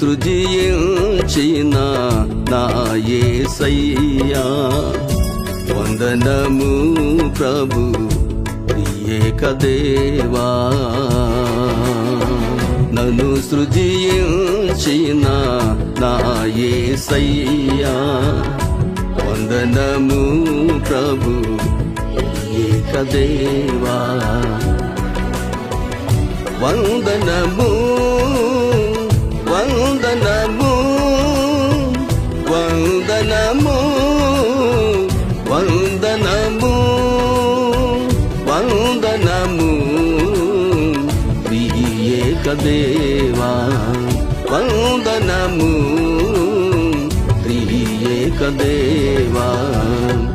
సృజించిన నా యేసయ్యా వందనము ప్రభు ప్రియేక దేవా. నన్ను సృజించిన నా యేసయ్యా వందనము ప్రభు ఏక దేవా. వందనము వందనము వందనము వందనము వందనము. ప్రియేక దేవా వందనము. ప్రియేక దేవా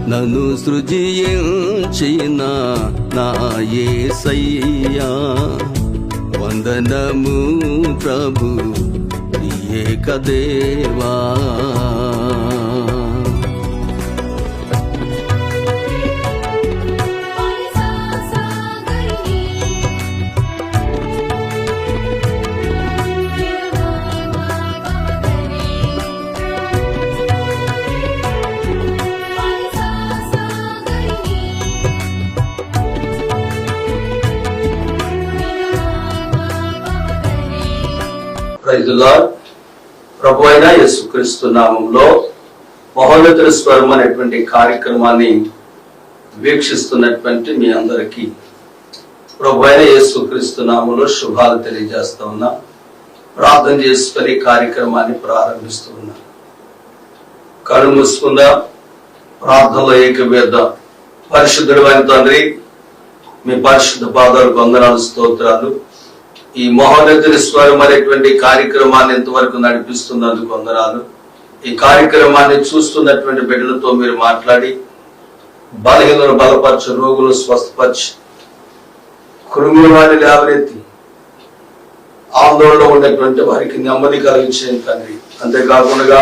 నన్ను సృజించిన నా యేసయ్యా వందనము ప్రభు. ప్రియేక దేవా ప్రైజ్ లార్డ్ ప్రభు అయిన యేసుక్రీస్తు నామంలో మహోన్నతుల స్వరం అనేటువంటి కార్యక్రమాన్ని వీక్షిస్తున్నటువంటి మీ అందరికీ ప్రభు అయిన యేసుక్రీస్తు నామంలో శుభాలు తెలియజేస్తా ఉన్నా. ప్రార్థన చేసుకొని కార్యక్రమాన్ని ప్రారంభిస్తూ ఉన్నా. కళ్ళు మూసుకుందా? ప్రార్థనలో ఏకవేద్దాం పరిశుద్ధుడు అయిన తండ్రి మీ పరిశుద్ధ పాదాలు వందనాలు స్తోత్రాలు. ఈ మహోన్నతుని స్వరం అనేటువంటి కార్యక్రమాన్ని ఎంతవరకు నడిపిస్తున్నందుకు వందనాలు. ఈ కార్యక్రమాన్ని చూస్తున్నటువంటి బిడ్డలతో మీరు మాట్లాడి బలహీనలు బలపరచు రోగులు స్వస్థపరచు కుటుంబ వారిని లేవనెత్తి ఆందోళనలో ఉన్నటువంటి వారికి నెమ్మది కలిగించేది తండ్రి. అంతేకాకుండా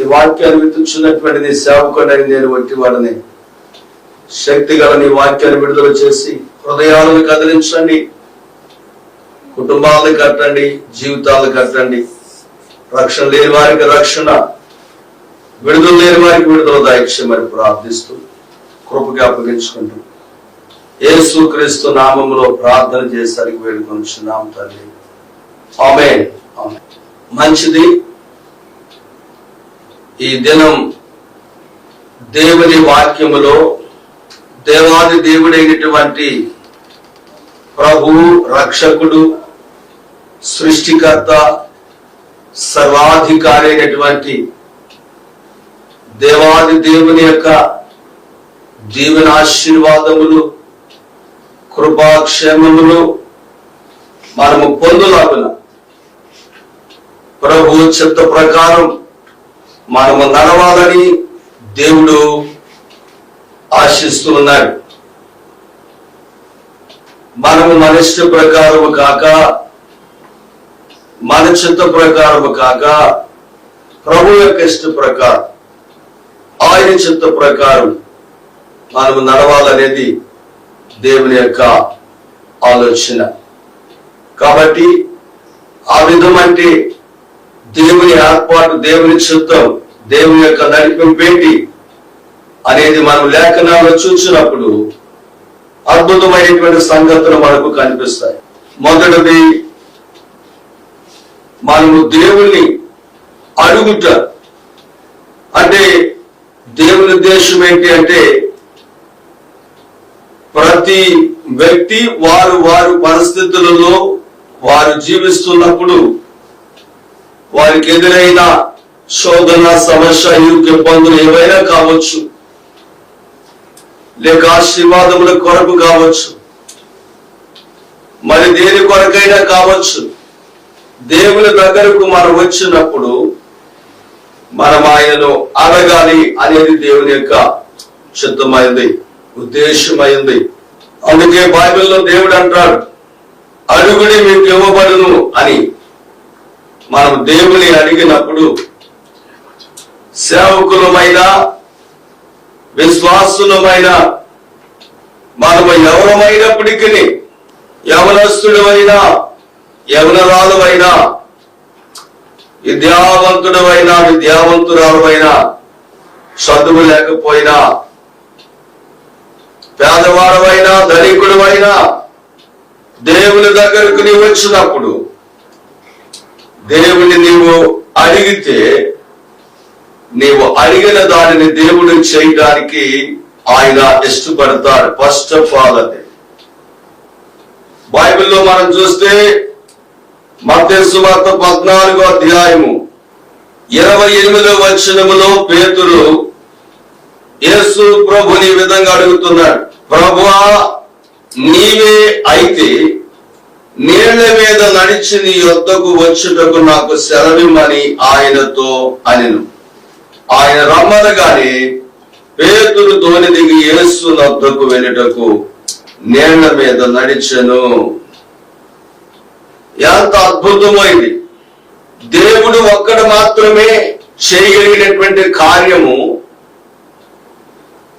ఈ వాక్యాన్ని విత్తుచున్నటువంటి నీ సేవకుడని నేను వంటి వాడిని శక్తి గల నీ వాక్యాన్ని విడుదల చేసి హృదయాలను కదిలించండి. కుటుంబాలను కట్టండి జీవితాలను కట్టండి. రక్షణ లేని వారికి రక్షణ విడుదల లేని వారికి విడుదల దాయిక్షమని ప్రార్థిస్తూ కృపగా అప్పగించుకుంటూ యేసు నామంలో ప్రార్థన చేసరికి వేడుకొంచున్నాం తల్లి ఆమె మంచిది. ఈ దినం దేవుని వాక్యములో దేవాది దేవుడైనటువంటి ప్రభు రక్షకుడు సృష్టికర్త సర్వాధికారి అయినటువంటి దేవాది దేవుని యొక్క జీవనాశీర్వాదములు కృపాక్షేమములు మనము పొందులాగున ప్రభు చిత్త ప్రకారం మనము నడవాలని దేవుడు ఆశిస్తూ ఉన్నాడు. మనము మనిషి ప్రకారము కాక మన చిత్త ప్రకారము కాక ప్రభు యొక్క ఇష్ట ప్రకారం ఆయన చిత్త ప్రకారం మనము నడవాలనేది దేవుని యొక్క ఆలోచన. కాబట్టి ఆ విధమంటే దేవుని ఏర్పాటు దేవుని చిత్తం దేవుని యొక్క నడిపింపేంటి అనేది మనం లేఖనాల్లో చూసినప్పుడు అద్భుతమైనటువంటి సంగతులు మనకు కనిపిస్తాయి. మొదటిది మనము దేవుణ్ణి అడుగుట అంటే దేవుని ఉద్దేశం ఏంటి అంటే ప్రతి వ్యక్తి వారు వారు పరిస్థితులలో వారు జీవిస్తున్నప్పుడు వారికి ఎదురైన శోధన సమస్య ఇరుకు ఇబ్బందులు ఏవైనా కావచ్చు. లేక ఆశీర్వాదముల కొరకు కావచ్చు. మరి దేని కొరకైనా కావచ్చు. దేవుని దగ్గరకు మనం వచ్చినప్పుడు మనం ఆయనను అడగాలి అనేది దేవుని యొక్క చిత్తమైంది ఉద్దేశమైంది. అందుకే బైబిల్లో దేవుడు అంటాడు అడుగుడి మీకు ఇవ్వబడును అని. మనం దేవుని అడిగినప్పుడు సేవకులమైన విశ్వాసులమైన మనము ఎవరమైనప్పటికీ యవనస్తుడమైనా యవనరాలువైన విద్యావంతుడమైన విద్యావంతురాలువైన చదువు లేకపోయినా పేదవాడవైనా ధనికుడువైనా దేవుని దగ్గరకు నీవు వచ్చినప్పుడు దేవుని నీవు అడిగితే నీవు అడిగిన దానిని దేవుడు చేయడానికి ఆయన ఇష్టపడతాడు. ఫస్ట్ ఆఫ్ ఆల్ అది. బైబిల్లో మనం చూస్తే మధ్యసు వార్త పద్నాలుగో అధ్యాయము. ఇరవై ఎనిమిదో వచనములో పేతురు యేసు ప్రభుని విధంగా అడుగుతున్నాడు ప్రభువా నీవే అయితే నీళ్ళ మీద నడిచి నీ యొద్దకు వచ్చుటకు నాకు సెలవిమ్మని ఆయనతో అనిను. ఆయన రమ్మనగానే పేతురు దోని దిగి యేసు నొద్దకు వెళ్ళటకు నీళ్ళ మీద నడిచెను. ఎంత అద్భుతమైంది. దేవుడు ఒక్కడు మాత్రమే చేయగలిగినటువంటి కార్యము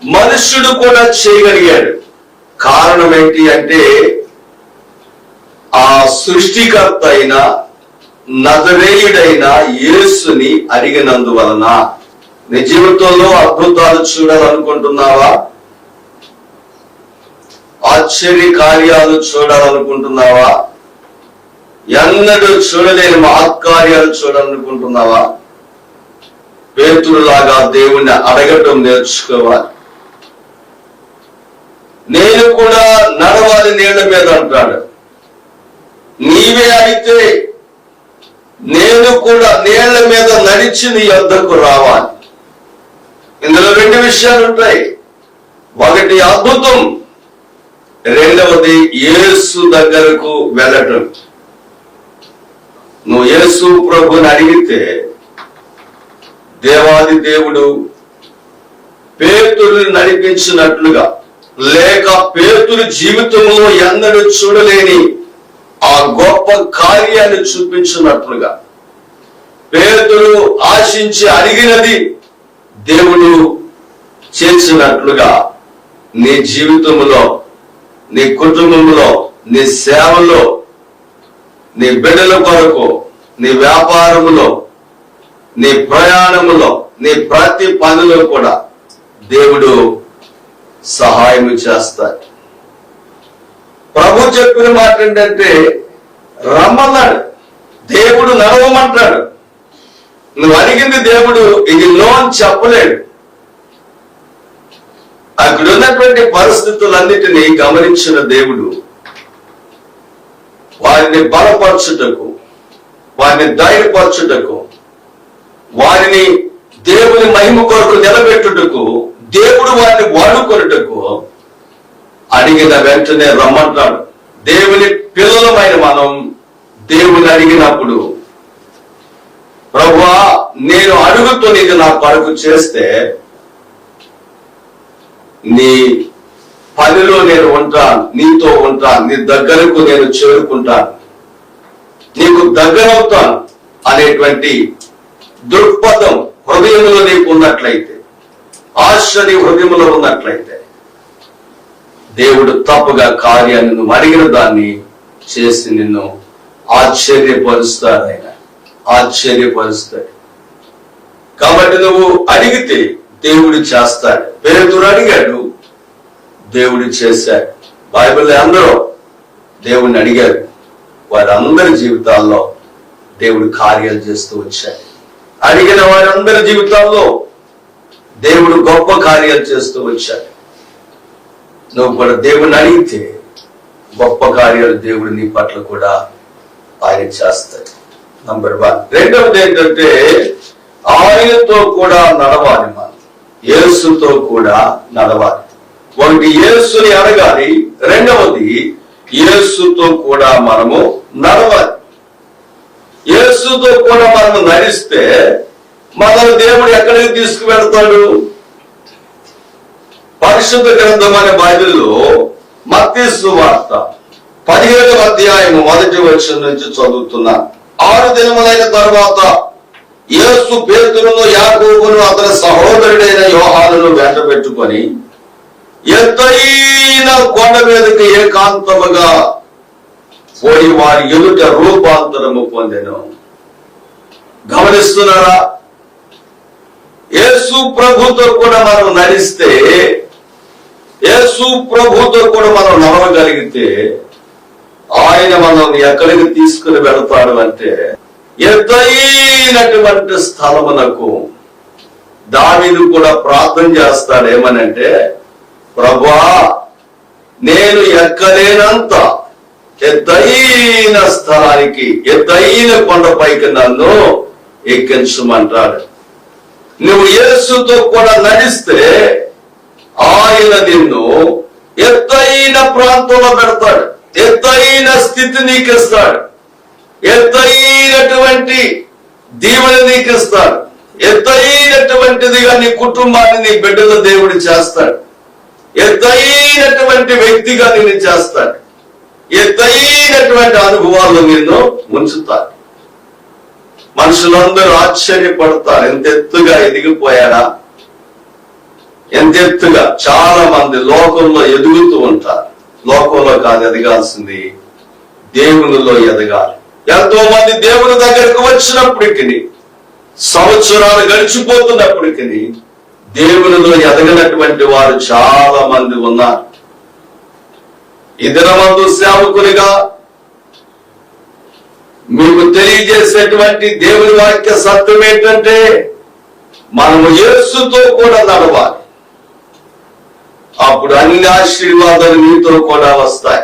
మనుష్యుడు కూడా చేయగలిగాడు. కారణం ఏంటి అంటే ఆ సృష్టికర్త అయిన నజరేయుడైన యేసుని అడిగినందువలన. నీ జీవితంలో అద్భుతాలు చూడాలనుకుంటున్నావా? ఆశ్చర్య కార్యాలు చూడాలనుకుంటున్నావా? ఎన్నడూ చూడలేని మహత్కార్యాలు చూడాలనుకుంటున్నావా? పేతురులాగా దేవుణ్ణి అడగటం నేర్చుకోవాలి. నేను కూడా నడవాలి నీళ్ళ మీద అంటాడు. నీవే అయితే నేను కూడా నీళ్ళ మీద నడిచి నీ యొద్దకు రావాలి. ఇందులో రెండు విషయాలు ఉంటాయి. ఒకటి అద్భుతం రెండవది యేసు దగ్గరకు వెళ్ళటం. నువ్వు యేసు ప్రభుని అడిగితే దేవాది దేవుడు పేతురుని నడిపించినట్లుగా లేక పేతురు జీవితంలో ఎన్నడూ చూడలేని ఆ గొప్ప కార్యాన్ని చూపించినట్లుగా పేతురు ఆశించి అడిగినది దేవుడు చేసినట్లుగా నీ జీవితంలో నీ కుటుంబంలో నీ సేవలో నీ బిడ్డల కొరకు నీ వ్యాపారములో నీ ప్రయాణములో నీ ప్రతి పనిలో కూడా దేవుడు సహాయం చేస్తాడు. ప్రభు చెప్పిన మాట ఏంటంటే రమ్మన్నాడు. దేవుడు నడవమంటాడు. నువ్వు అడిగింది దేవుడు ఇది నో అని చెప్పలేడు. అక్కడ ఉన్నటువంటి పరిస్థితులన్నిటినీ గమనించిన దేవుడు వారిని బలపరచుటకు వారిని ధైర్యపరచుటకు వారిని దేవుని మహిమ కొరకు నిలబెట్టుటకు దేవుడు వారిని వాడుకొనుటకు అడిగిన వెంటనే రమ్మంటాడు దేవుని పిల్లలమైన మనం దేవుని అడిగినప్పుడు ప్రభువా నేను అడుగుతూ నీకు నా కొరకు చేస్తే నీ పనిలో నేను ఉంటాను నీతో ఉంటాను నీ దగ్గరకు నేను చేరుకుంటాను. నీకు దగ్గరవుతాను అనేటువంటి దృక్పథం హృదయంలో నీకు ఉన్నట్లయితే ఆశ నీ హృదయంలో ఉన్నట్లయితే దేవుడు తప్పుగా కార్యాన్ని నువ్వు అడిగిన దాన్ని చేసి నిన్ను ఆశ్చర్యపరుస్తాడు ఆయన. ఆశ్చర్యపరుస్తాడు. కాబట్టి నువ్వు అడిగితే దేవుడు చేస్తాడు. పేరుతురు అడిగాడు దేవుడు చేశాడు బైబిల్ అందరూ దేవుడిని అడిగారు. వారందరి జీవితాల్లో దేవుడు కార్యాలు చేస్తూ వచ్చాడు. అడిగిన వారందరి జీవితాల్లో దేవుడు గొప్ప కార్యాలు చేస్తూ వచ్చాడు. నువ్వు కూడా దేవుని అడిగితే గొప్ప కార్యాలు దేవుడు నీ పట్ల కూడా ఆయన చేస్తాడు. నంబర్ వన్ రెండవది ఏంటంటే ఆయనతో కూడా నడవాలి మనం. యేసుతో కూడా నడవాలి. ఒకటి యేసుని అడగాలి. రెండవది యేసుతో కూడా మనము నడవాలి. యేసుతో కూడా మనము నడిస్తే మనల్ని దేవుడు ఎక్కడికి తీసుకువెళ్తాడు? పరిశుద్ధ గ్రంథం అనే బైబిల్లో మత్తీసు వార్త పదిహేడవ అధ్యాయము మొదటి వచ్చిన నుంచి చదువుతున్నా ఆరు దినములైన తర్వాత యేసు పేతురును యాకోబును అతని సహోదరుడైన యోహానును వెంట పెట్టుకొని ఎత్తైన కొండ మీదకి ఏకాంతముగా పోయి వారి ఎదుట రూపాంతరము పొందెను. గమనిస్తున్నారా? యేసు ప్రభుతో కూడా మనం నడిస్తే యేసు ప్రభుతో కూడా మనం నడవగలిగితే ఆయన మనం ఎక్కడికి తీసుకుని వెళతాడు అంటే ఎత్తైనటువంటి స్థలమునకు దానిని కూడా ప్రార్థన చేస్తాడు ఏమనంటే ప్రభా నేను ఎక్కలేనంత ఎత్తైన స్థలానికి ఎత్తైన కొండపైకి నన్ను ఎక్కించమంటాడు. నువ్వు యేసుతో కూడా నడిస్తే ఆయన నిన్ను ఎత్తైన ప్రాంతంలో పెడతాడు. ఎత్తైన స్థితి నీకు ఇస్తాడు ఎత్తైనటువంటి దీవెని నీకు ఇస్తాడు ఎత్తైనటువంటిదిగా నీ కుటుంబాన్ని నీ బిడ్డల దేవుడు చేస్తాడు. ఎత్తైనటువంటి వ్యక్తిగా నిన్ను చేస్తాడు ఎత్తైనటువంటి అనుభవాలు నిన్ను ఉంచుతాడు మనుషులందరూ ఆశ్చర్యపడతారు. ఎంత ఎత్తుగా ఎదిగిపోయాడా? ఎంత ఎత్తుగా? చాలా మంది లోకంలో ఎదుగుతూ ఉంటారు. లోకంలో కాదు ఎదగాల్సింది దేవునిలో ఎదగాలి. ఎంతో మంది దేవుని దగ్గరకు వచ్చినప్పటికీ సంవత్సరాలు గడిచిపోతున్నప్పటికీ దేవునిలో ఎదగనటువంటి వారు చాలా మంది ఉన్నారు. ఈ మందు సేవకునిగా మీకు తెలియజేసేటువంటి దేవుని వాక్య సత్యం ఏంటంటే మనము యేసుతో కూడా నడవాలి. అప్పుడు అన్ని ఆశీర్వాదాలు మీతో కూడా వస్తాయి.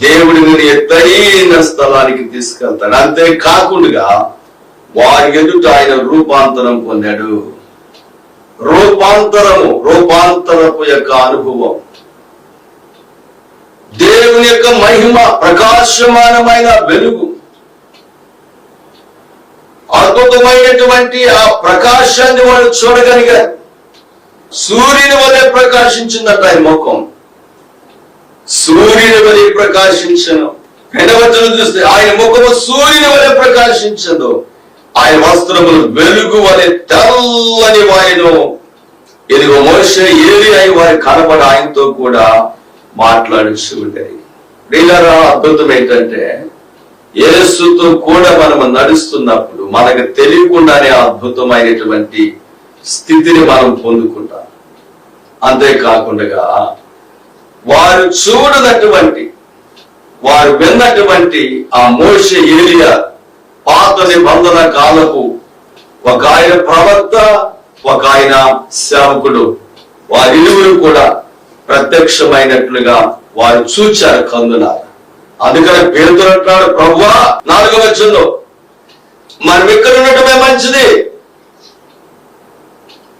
దేవుడి నేను ఎత్తైన స్థలానికి తీసుకెళ్తాడు. అంతే కాకుండా వారి ఎదుట ఆయన రూపాంతరం పొందాడు. రూపాంతరము రూపాంతరపు యొక్క అనుభవం. దేవుని యొక్క మహిమ ప్రకాశమానమైన వెలుగు. అద్భుతమైనటువంటి ఆ ప్రకాశాన్ని వాళ్ళు చూడగలిగారు సూర్యుని వలె ప్రకాశించిందట ఆయన ముఖం సూర్యుని వలె ప్రకాశించను. రెండవ చూస్తే ఆయన ముఖము సూర్యుని వలె ప్రకాశించదు. ఆయన వస్త్రములు వెలుగు అనే తెల్లని వాయును ఇదిగో మోసే ఏలి అయి వారి కనబడి ఆయనతో కూడా మాట్లాడుచు ఉండేది ప్రియులారా అద్భుతం ఏంటంటే యేసుతో కూడా మనం నడుస్తున్నప్పుడు మనకు తెలియకుండానే అద్భుతమైనటువంటి స్థితిని మనం పొందుకుంటాం. అంతేకాకుండా వారు చూడనటువంటి వారు విన్నటువంటి ఆ మోష ఏరియా పాత నిబంధన కాలపు ఒక ఆయన ప్రవక్త ఒక ఆయన సేవకుడు. వారిరువురు కూడా ప్రత్యక్షమైనట్లుగా వారు చూచారు కందున. అందుకని పేరుతో అంటున్నాడు ప్రభువా నాలుగవ వచ్చంలో మనం ఇక్కడ ఉండటమే మంచిది.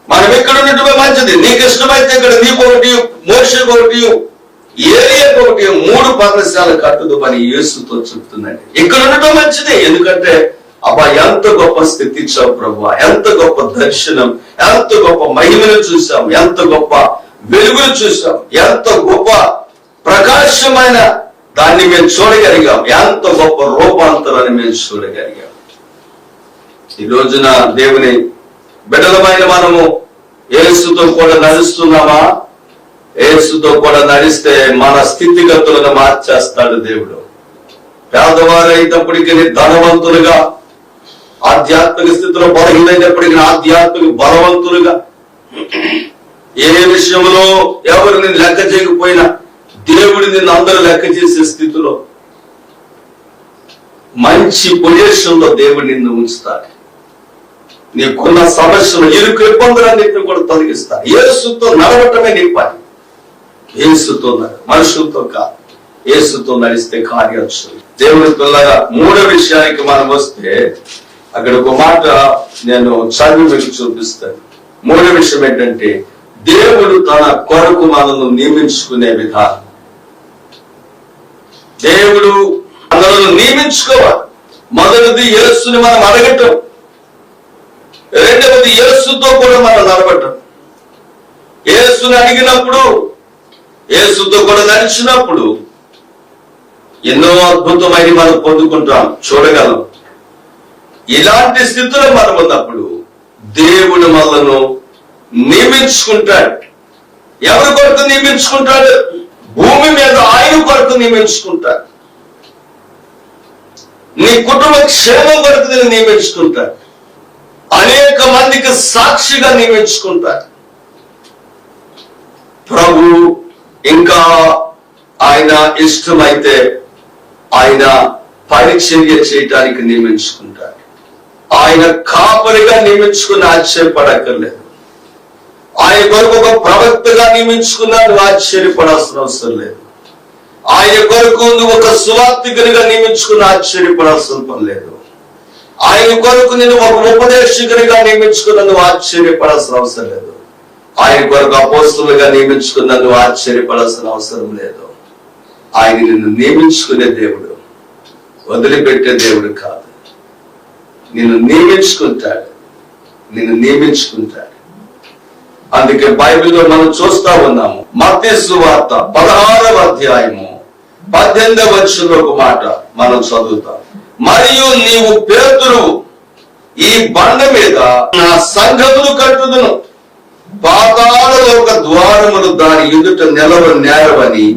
మనం ఇక్కడ ఉండటమే మంచిది. నీకు ఇష్టమైతే ఇక్కడ నీకు ఒకటి మోషకు ఒకటి ఏరియాకు ఒకటి మూడు పర్ణశాల కట్టుదు అని యేసుతో చెప్తుందండి. ఇక్కడ ఉండటం మంచిది ఎందుకంటే అబ్బా ఎంత గొప్ప స్థితి ఇచ్చావు ప్రభు ఎంత గొప్ప దర్శనం ఎంత గొప్ప మహిమను చూసాం ఎంత గొప్ప వెలుగును చూసాం ఎంత గొప్ప ప్రకాశమైన దాన్ని మేము చూడగలిగాం ఎంత గొప్ప రూపాంతరాన్ని మేము చూడగలిగాం. ఈ రోజున దేవుని బిడ్డలమైన మనము ఏసుతో కూడా నడుస్తున్నామా? ఏసుతో కూడా నడిస్తే మన స్థితిగతులను మార్చేస్తాడు దేవుడు. పేదవారైనప్పటికీ ధనవంతులుగా ఆధ్యాత్మిక స్థితిలో బలహీనైనప్పటికీ ఆధ్యాత్మిక బలవంతులుగా ఏ విషయంలో ఎవరు లెక్క చేయకపోయినా దేవుడి నిన్ను అందరూ లెక్క చేసే స్థితిలో మంచి పొజిషన్లో దేవుడు నిన్ను ఉంచుతాడు. నీకున్న సమస్యలు ఇరుకు ఇబ్బందులన్నింటినీ కూడా తొలగిస్తాడు. యేసుతో నడవటమే నీ పని. ఏసుతో మనుషులతో కాదు. ఏసుతో నడిస్తే కార్యాలు దేవుడి పిల్లగా మూడో విషయానికి మనం వస్తే అక్కడ ఒక మాట నేను చదివి మీకు చూపిస్తాను. మూడో విషయం ఏంటంటే దేవుడు తన కొరకు మనల్ని నియమించుకునే విధానం. దేవుడు మనల్ని నియమించుకోవాలి. మొదటిది యేసుని మనం అడగటం. రెండవది యేసుతో కూడా మనం నడవటం యేసుని అడిగినప్పుడు యేసుతో కూడా నడిచినప్పుడు ఎన్నో అద్భుతమైన మనం పొందుకుంటాం చూడగలం. ఇలాంటి స్థితిలో మనం ఉన్నప్పుడు దేవుడు మనను నియమించుకుంటాడు. ఎవరి కొరకు నియమించుకుంటాడు? భూమి మీద ఆయన కొరకు నియమించుకుంటాడు. నీ కుటుంబ క్షేమం కొరకు నేను నియమించుకుంటాడు. అనేక మందికి సాక్షిగా నియమించుకుంటాడు. ప్రభు ఇంకా ఆయన ఇష్టమైతే ఆయన పరిచర్య చేయటానికి నియమించుకుంటాడు. ఆయన కాపరిగా నియమించుకుని ఆశ్చర్యపడక్కర్లేదు. ఆయన కొరకు ఒక ప్రవక్తగా నియమించుకున్నా నువ్వు ఆశ్చర్యపడాల్సిన అవసరం లేదు. ఆయన కొరకు నువ్వు ఒక సువార్థికునిగా నియమించుకుని ఆశ్చర్యపడాల్సిన పని లేదు. ఆయన కొరకు నేను ఒక ఉపదేశకునిగా నియమించుకున్న నువ్వు ఆశ్చర్యపడాల్సిన అవసరం లేదు. ఆయన కొరకు అపోస్తులుగా నియమించుకున్న నువ్వు ఆశ్చర్యపడాల్సిన అవసరం లేదు. ఆయన నిన్ను నియమించుకునే దేవుడు వదిలిపెట్టే దేవుడు కాదు. నిన్ను నియమించుకుంటాడు. నిన్ను నియమించుకుంటాడు. అందుకే బైబిల్లో మనం చూస్తా ఉన్నాము. మత్స్సు వార్త పదహారవ అధ్యాయము పద్దెనిమిదవ వచ్చంలో ఒక మాట మనం చదువుతాం. మరియు నీవు పేతురు ఈ బండ మీద నా సంఘములు కట్టుదును. పాతాళ ఒక ద్వారములు దాని ఎదుట నిలవ నేరవని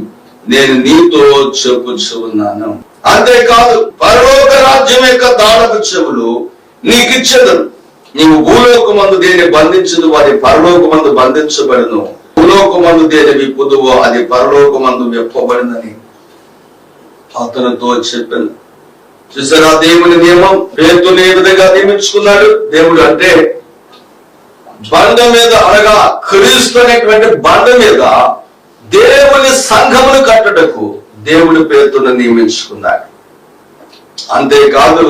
నేను నీతో చెప్పుచు ఉన్నాను అంతేకాదు పరలోక రాజ్యం యొక్క దానపు చెవులు నీకిచ్చేదను నీవు భూలోకమందు దేని బంధించదు అది పరలోకమందు బంధించబడును. భూలోకమందు దేని విప్పుదువో అది పరలోకమందు విప్పబడిందని అతనితో చెప్పాను. చూసారా దేవుని నియమం? పేరుతో ఏ విధంగా నియమించుకున్నాడు? దేవుడు అంటే బండ మీద అనగా క్రీస్తు అనేటువంటి బండ మీద దేవుని సంఘమును కట్టుటకు దేవుడి పేరుతో నియమించుకున్నాడు అంతేకాదు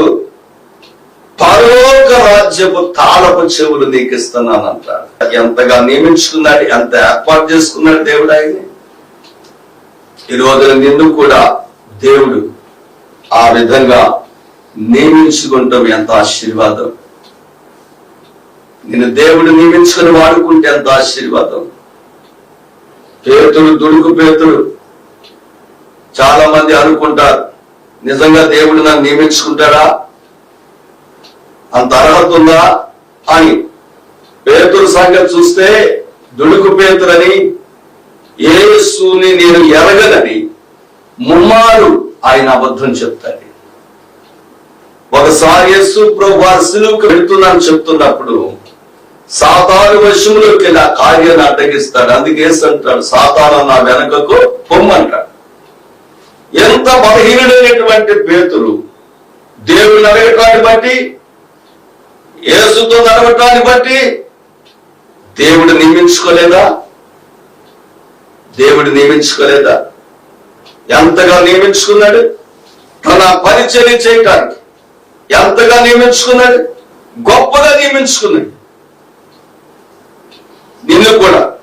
పరలోక రాజ్యపు తాళపు చెవులు నీకు ఇస్తున్నాను అంటాడు ఎంతగా నియమించుకున్నాడు ఎంత ఏర్పాటు చేసుకున్నాడు దేవుడు ఆయన ఈ రోజున నిన్ను కూడా దేవుడు ఆ విధంగా నియమించుకుంటాం ఎంత ఆశీర్వాదం. నిన్ను దేవుడు నియమించుకుని వాడుకుంటే ఎంత ఆశీర్వాదం? పేతుడు దుడుకు పేతుడు చాలా మంది అనుకుంటారు నిజంగా దేవుడు నన్ను నియమించుకుంటాడా? అంత అర్హత ఉందా? అని. పేతురు సంగతి చూస్తే దుడుకు పేతురని ఏసుని నేను ఎరగనని ముమ్మారు ఆయన అబద్ధం చెప్తాడు. ఒకసారి యేసు ప్రభు వారు సిలువుకు వెళ్తున్నాను చెప్తున్నప్పుడు సాతాను వశములోకి వెళ్ళి ఆ కార్యాన్ని అడ్డగిస్తాడు. అందుకే అంటాడు సాతాను నా వెనకకు పొమ్మంటాడు. ఎంత బలహీనుడైనటువంటి పేతులు దేవుడు నడగటాన్ని బట్టి యేసుతో నడవటాన్ని బట్టి దేవుడు నియమించుకోలేదా? దేవుడు నియమించుకోలేదా? ఎంతగా నియమించుకున్నాడు? తన పరిచర్య చేయటానికి. ఎంతగా నియమించుకున్నాడు? గొప్పగా నియమించుకున్నాడు. నిన్ను కూడా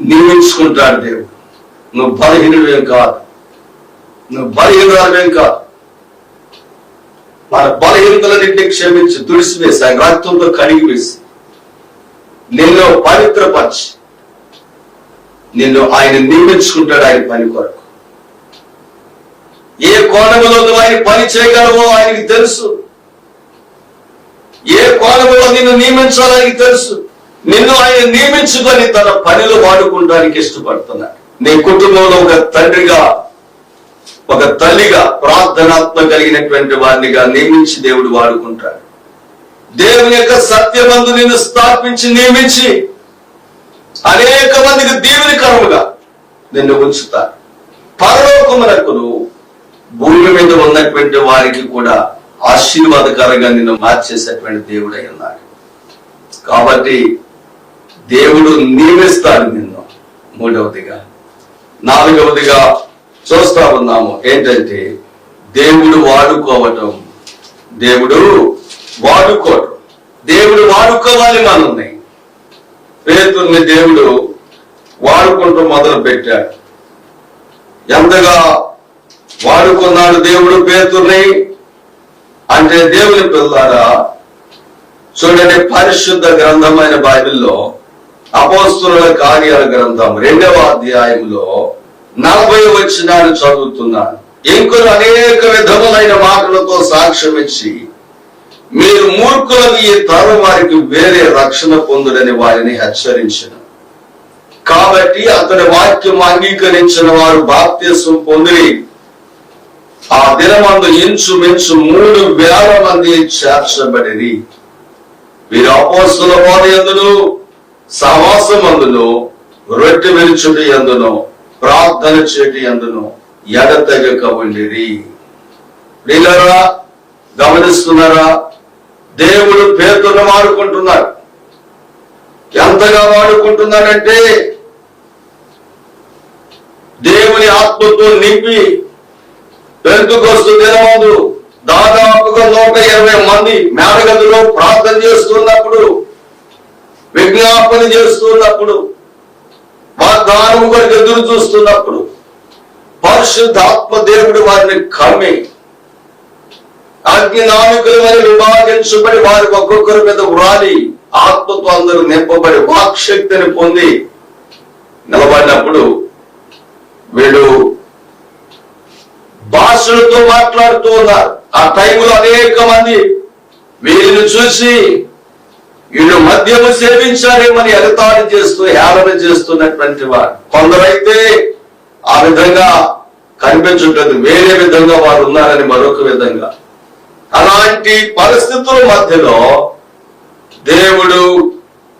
నియమించుకుంటాడు దేవుడు. నువ్వు బలహీనుడేం కాదు. నువ్వు బలహీనురాలువేం కాదు. మన బలహీనతలన్నింటినీ క్షమించి తుడిసివేసి ఆయన రక్తంతో కడిగి వేసి నిన్ను పవిత్రపరిచి నిన్ను ఆయన నియమించుకుంటాడు ఆయన పని కొరకు. ఏ కోణములో నువ్వు ఆయన పని చేయగలవో ఆయనకి తెలుసు. ఏ కోణంలో నిన్ను నియమించాలని తెలుసు? నిన్ను ఆయన నియమించుకొని తన పనిలో వాడుకుంటానికి ఇష్టపడుతున్నాడు నీ కుటుంబంలో ఒక తండ్రిగా ఒక తల్లిగా ప్రార్థనాత్మ కలిగినటువంటి వారినిగా నియమించి దేవుడు వాడుకుంటాడు. దేవుని యొక్క సత్యమందు నిన్ను స్థాపించి నియమించి అనేక మందికి దీవెనకరముగా నిన్ను ఉంచుతాడు. పరలోకమునకును భూమి మీద ఉన్నటువంటి వారికి కూడా ఆశీర్వాదకరంగా నిన్ను మార్చేసేటువంటి దేవుడై ఉన్నాడు. కాబట్టి దేవుడు నియమిస్తాడు నిన్ను. మూడవదిగా నాలుగవదిగా చూస్తా ఉన్నాము. ఏంటంటే దేవుడు వాడుకోవటం. దేవుడు వాడుకోవటం దేవుడు వాడుకోవాలి మనల్ని. పేతుల్ని దేవుడు వాడుకుంటూ మొదలు పెట్టాడు ఎంతగా వాడుకున్నాడు దేవుడు పేతుర్ని? అంటే దేవుని పిల్లారా చూడండి పరిశుద్ధ గ్రంథమైన బైబిల్లో అపోస్తుల కార్యాల గ్రంథం రెండవ అధ్యాయంలో నలభై వచ్చినాన్ని చదువుతున్నాను. ఇంకొలు అనేక విధములైన మాటలతో సాక్ష్యం ఇచ్చి మీరు మూర్ఖులకు ఈ తరం వారికి వేరే రక్షణ పొందుడని వారిని హెచ్చరించిన. కాబట్టి అతని వాక్యం అంగీకరించిన వారు బాప్త్యసం పొంది ఆ దినమందు ఇంచుమించు మూడు వేల మంది చేర్చబడి వీరు అపోస్తుల బోధ ఎందును? సహవాసమందును రొట్టె విరుచుటి ఎందును ప్రార్థన చేటి ఎందును ఎడతెగక ఉండిరి ప్రియులరా గమనిస్తున్నారా? దేవుడు పేరును వాడుకుంటున్నారు ఎంతగా వాడుకుంటున్నాడంటే దేవుని ఆత్మతో నింపి పెంతుకొస్తు దినమందు దాదాపుగా నూట ఇరవై మంది మేడగదిలో ప్రార్థన చేస్తున్నప్పుడు విజ్ఞాపన చేస్తున్నప్పుడు వాగ్దానము కొరకు ఎదురు చూస్తున్నప్పుడు పరిశుద్ధాత్మ దేవుడు వారిని కమ్మి అగ్నినామికులు అని విభాగించబడి వారికి ఒక్కొక్కరి మీద వ్రాలి ఆత్మతో అందరూ నింపబడి వాక్శక్తిని పొంది నిలబడినప్పుడు వీళ్ళు భాషలతో మాట్లాడుతూ ఉన్నారు. ఆ టైంలో అనేక మంది వీళ్ళని చూసి వీళ్ళు మద్యము సేవించారేమని ఎగతాళి చేస్తూ హేళన చేస్తున్నటువంటి వారు. కొందరైతే ఆ విధంగా కనిపించుంటుంది వేరే విధంగా వారు ఉన్నారని మరొక విధంగా. అలాంటి పరిస్థితుల మధ్యలో దేవుడు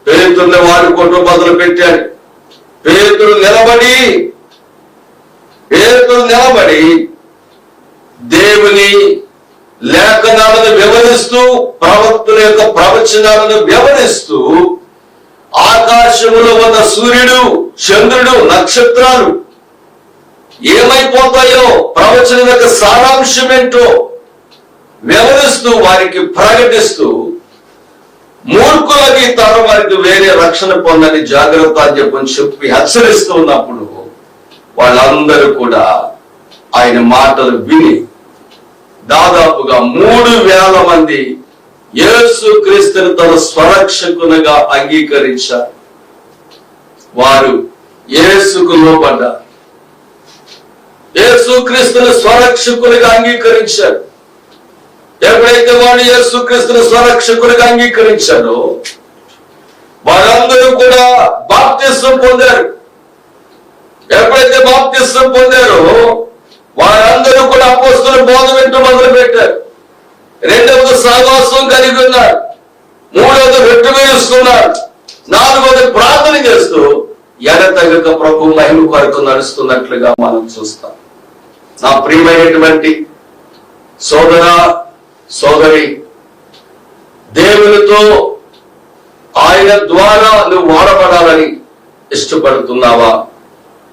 పేతున్న వారి కొట్టు మొదలు పెట్టాడు. పేతులు నిలబడి పేతులు నిలబడి దేవుని లేఖనాలను వివరిస్తూ ప్రవక్తుల యొక్క ప్రవచనాలను వివరిస్తూ ఆకాశములో ఉన్న సూర్యుడు చంద్రుడు నక్షత్రాలు ఏమైపోతాయో ప్రవచనం యొక్క సారాంశం ఏంటో వివరిస్తూ వారికి ప్రకటిస్తూ మూర్ఖులకి తన వారికి వేరే రక్షణ పొందని జాగ్రత్త అని చెప్పని చెప్పి హెచ్చరిస్తూ ఉన్నప్పుడు వాళ్ళందరూ కూడా ఆయన మాటలు విని దాదాపుగా మూడు వేల మంది యేసు క్రీస్తుని తన స్వరక్షకునిగా అంగీకరించారు. వారు యేసుకు లోపడ్డారు యేసు క్రీస్తుని స్వరక్షకునిగా అంగీకరించారు. ఎప్పుడైతే వాడు యేసు క్రీస్తుని స్వరక్షకునిగా అంగీకరించారో వారందరూ కూడా బాప్తిస్వం పొందారు. ఎప్పుడైతే బాప్తిస్వం పొందారో వారందరూ కూడా అపోస్తుల బోధ వింటూ మొదలు పెట్టారు రెండవది సహవాసం కలిగి ఉన్నారు. మూడవది రెట్టు వేయిస్తున్నారు నాలుగవది ప్రార్థన చేస్తూ ఎడతగక ప్రభు మహిమ కొరకు నడుస్తున్నట్లుగా మనం చూస్తాం. నా ప్రియమైనటువంటి సోదర సోదరి దేవునితో ఆయన ద్వారా నువ్వు వాడబడాలని ఇష్టపడుతున్నావా?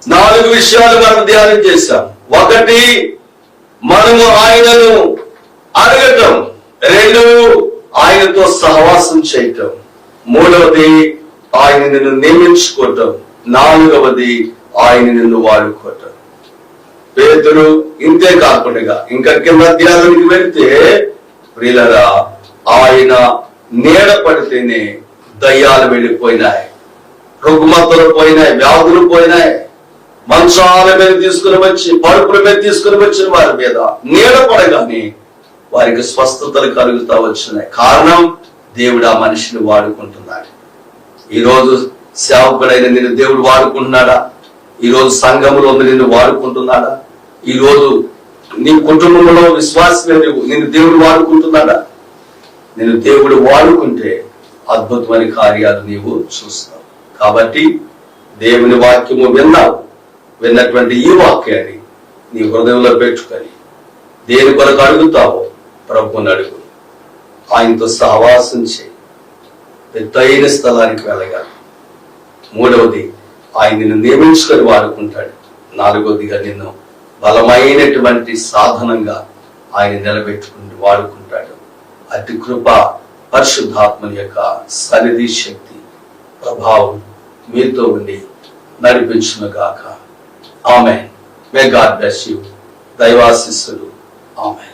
నాలుగు విషయాలు మనం ధ్యానం చేశాం. ఒకటి మనము ఆయనను అడగటం. రెండు ఆయనతో సహవాసం చేయటం. మూడవది ఆయన నిన్ను నియమించుకోవటం. నాలుగవది ఆయన నిన్ను వాడుకోవటం. పేదలు ఇంతే కాకుండా ఇంకా కింద అధ్యాయానికి వెళ్తే ప్రియులరా ఆయన నీడ పడితేనే దయ్యాలు వెళ్ళిపోయినాయి. రుగ్మతలు పోయినాయి వ్యాధులు పోయినాయి. మంచాల మీద తీసుకుని వచ్చి పరుపుల మీద తీసుకుని వచ్చిన వారి మీద నీడ పడగానే వారికి స్వస్థతలు కలుగుతా వచ్చినాయి. కారణం దేవుడు ఆ మనిషిని వాడుకుంటున్నాడు. ఈరోజు సేవకుడైన నిన్ను దేవుడు వాడుకుంటున్నాడా? ఈరోజు రోజు సంఘములో నిన్ను వాడుకుంటున్నాడా? ఈరోజు నీ కుటుంబంలో విశ్వాసమే నువ్వు నిన్ను దేవుడు వాడుకుంటున్నాడా? నేను దేవుడు వాడుకుంటే అద్భుతమైన కార్యాలు నీవు చూస్తావు. కాబట్టి దేవుని వాక్యము విన్నావు. విన్నటువంటి ఈ వాక్యాన్ని నీ హృదయంలో పెట్టుకొని దేని కొరకు అడుగుతావో ప్రభుని అడుగు. ఆయనతో సహవాసం చేయి. ఎత్తైన స్థలానికి వెళ్ళగాలి మూడవది ఆయన నిన్ను నియమించుకొని వాడుకుంటాడు. నాలుగవదిగా నిన్ను బలమైనటువంటి సాధనంగా ఆయన నిలబెట్టుకుని వాడుకుంటాడు. అతి కృప పరిశుద్ధాత్మని యొక్క సన్నిధి శక్తి ప్రభావం మీతో ఉండి నడిపించును గాక Amen. May God bless you. Daiva Sisulu. Amen.